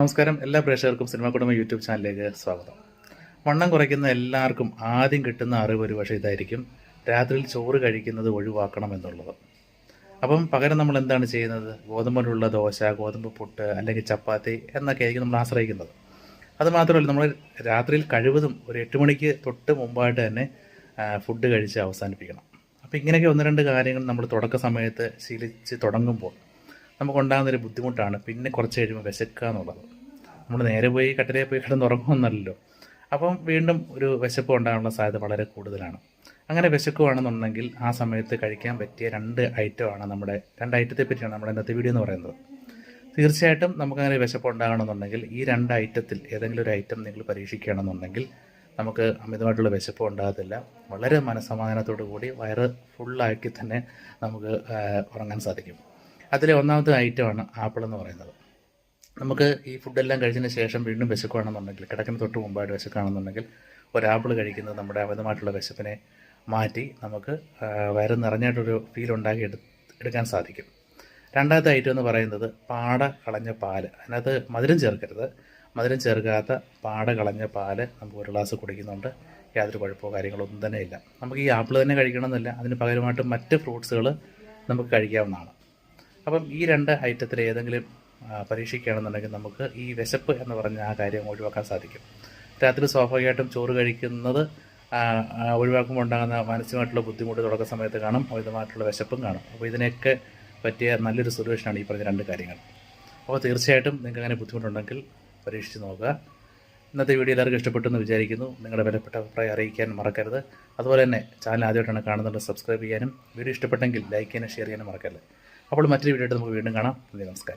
നമസ്കാരം. എല്ലാ പ്രേക്ഷകർക്കും സിനിമ കുടുംബ യൂട്യൂബ് ചാനലിലേക്ക് സ്വാഗതം. വണ്ണം കുറയ്ക്കുന്ന എല്ലാവർക്കും ആദ്യം കിട്ടുന്ന അറിവ് ഒരു പക്ഷേ ഇതായിരിക്കും. രാത്രിയിൽ ചോറ് കഴിക്കുന്നത് ഒഴിവാക്കണം എന്നുള്ളത്. അപ്പം പകരം നമ്മൾ എന്താണ് ചെയ്യുന്നത്? ഗോതമ്പിലുള്ള ദോശ ഗോതമ്പ് പുട്ട് അല്ലെങ്കിൽ ചപ്പാത്തി എന്നൊക്കെ ആയിരിക്കും നമ്മൾ ആശ്രയിക്കുന്നത്. അതുമാത്രമല്ല നമ്മൾ രാത്രിയിൽ കഴിവതും ഒരു എട്ട് മണിക്ക് തൊട്ട് മുമ്പായിട്ട് തന്നെ ഫുഡ് കഴിച്ച് അവസാനിപ്പിക്കണം. അപ്പോൾ ഇങ്ങനെയൊക്കെ ഒന്ന് രണ്ട് കാര്യങ്ങൾ നമ്മൾ തുടക്ക സമയത്ത് ശീലിച്ച് തുടങ്ങുമ്പോൾ നമുക്കുണ്ടാകുന്നൊരു ബുദ്ധിമുട്ടാണ്. പിന്നെ കുറച്ച് കഴിയുമ്പോൾ വിശക്കുക എന്നുള്ളത്. നമ്മൾ നേരെ പോയി കട്ടിലയിൽ പോയി കിടന്ന് ഉറങ്ങുമെന്നല്ലോ അപ്പം വീണ്ടും ഒരു വിശപ്പ് ഉണ്ടാകാനുള്ള സാധ്യത വളരെ കൂടുതലാണ്. അങ്ങനെ വിശക്കുവാണെന്നുണ്ടെങ്കിൽ ആ സമയത്ത് കഴിക്കാൻ പറ്റിയ രണ്ട് ഐറ്റമാണ് നമ്മുടെ രണ്ട് ഐറ്റത്തെ പറ്റിയാണ് നമ്മുടെ ഇന്നത്തെ വീഡിയോ എന്ന് പറയുന്നത്. തീർച്ചയായിട്ടും നമുക്കങ്ങനെ വിശപ്പ് ഉണ്ടാകണമെന്നുണ്ടെങ്കിൽ ഈ രണ്ട് ഐറ്റത്തിൽ ഏതെങ്കിലും ഒരു ഐറ്റം നിങ്ങൾ പരീക്ഷിക്കുകയാണെന്നുണ്ടെങ്കിൽ നമുക്ക് അമിതമായിട്ടുള്ള വിശപ്പ് ഉണ്ടാകത്തില്ല. വളരെ മനസ്സമാധാനത്തോടു കൂടി വയറ് ഫുള്ളാക്കി തന്നെ നമുക്ക് ഉറങ്ങാൻ സാധിക്കും. അതിലെ ഒന്നാമത്തെ ഐറ്റമാണ് ആപ്പിൾ എന്ന് പറയുന്നത്. നമുക്ക് ഈ ഫുഡെല്ലാം കഴിച്ചതിന് ശേഷം വീണ്ടും വിശക്കുകയാണെന്നുണ്ടെങ്കിൽ കിടക്കുന്ന തൊട്ട് മുമ്പായിട്ട് വിശക്കുകയാണെന്നുണ്ടെങ്കിൽ ഒരു ആപ്പിൾ കഴിക്കുന്നത് നമ്മുടെ അമിതമായിട്ടുള്ള വിശപ്പിനെ മാറ്റി നമുക്ക് വയറ് നിറഞ്ഞായിട്ടൊരു ഫീൽ ഉണ്ടാക്കി എടുക്കാൻ സാധിക്കും. രണ്ടാമത്തെ ഐറ്റം എന്ന് പറയുന്നത് പാട കളഞ്ഞ പാൽ. അതിനകത്ത് മധുരം ചേർക്കരുത്. മധുരം ചേർക്കാത്ത പാട കളഞ്ഞ പാൽ നമുക്ക് ഒരു ഗ്ലാസ് കുടിക്കുന്നുണ്ട്. യാതൊരു കുഴപ്പമോ കാര്യങ്ങളോ ഒന്നും തന്നെ ഇല്ല. നമുക്ക് ഈ ആപ്പിൾ തന്നെ കഴിക്കണമെന്നില്ല. അതിന് പകരമായിട്ട് മറ്റ് ഫ്രൂട്ട്സുകൾ നമുക്ക് കഴിക്കാവുന്നതാണ്. അപ്പം ഈ രണ്ട് ഐറ്റത്തിൽ ഏതെങ്കിലും പരീക്ഷിക്കുകയാണെന്നുണ്ടെങ്കിൽ നമുക്ക് ഈ വിശപ്പ് എന്ന് പറഞ്ഞ ആ കാര്യം ഒഴിവാക്കാൻ സാധിക്കും. രാത്രി സ്വാഭാവികമായിട്ടും ചോറ് കഴിക്കുന്നത് ഒഴിവാക്കുമ്പോൾ ഉണ്ടാകുന്ന മാനസികമായിട്ടുള്ള ബുദ്ധിമുട്ട് തുടക്ക സമയത്ത് കാണും അമിതമായിട്ടുള്ള വിശപ്പും കാണും. അപ്പോൾ ഇതിനൊക്കെ പറ്റിയ നല്ലൊരു സൊല്യൂഷനാണ് ഈ പറഞ്ഞ രണ്ട് കാര്യങ്ങൾ. അപ്പോൾ തീർച്ചയായിട്ടും നിങ്ങൾക്ക് അങ്ങനെ ബുദ്ധിമുട്ടുണ്ടെങ്കിൽ പരീക്ഷിച്ച് നോക്കുക. ഇന്നത്തെ വീഡിയോ എല്ലാവർക്കും ഇഷ്ടപ്പെട്ടെന്ന് വിചാരിക്കുന്നു. നിങ്ങളുടെ വിലപ്പെട്ട അഭിപ്രായം അറിയിക്കാൻ മറക്കരുത്. അതുപോലെ തന്നെ ചാനൽ ആദ്യമായിട്ടാണ് കാണുന്നുണ്ട് സബ്സ്ക്രൈബ് ചെയ്യാനും വീഡിയോ ഇഷ്ടപ്പെട്ടെങ്കിൽ ലൈക്ക് ചെയ്യാനും ഷെയർ ചെയ്യാനും മറക്കരുത്. അപ്പോൾ മറ്റൊരു വീഡിയോ ആയിട്ട് നമുക്ക് വീണ്ടും കാണാം. നമസ്കാരം.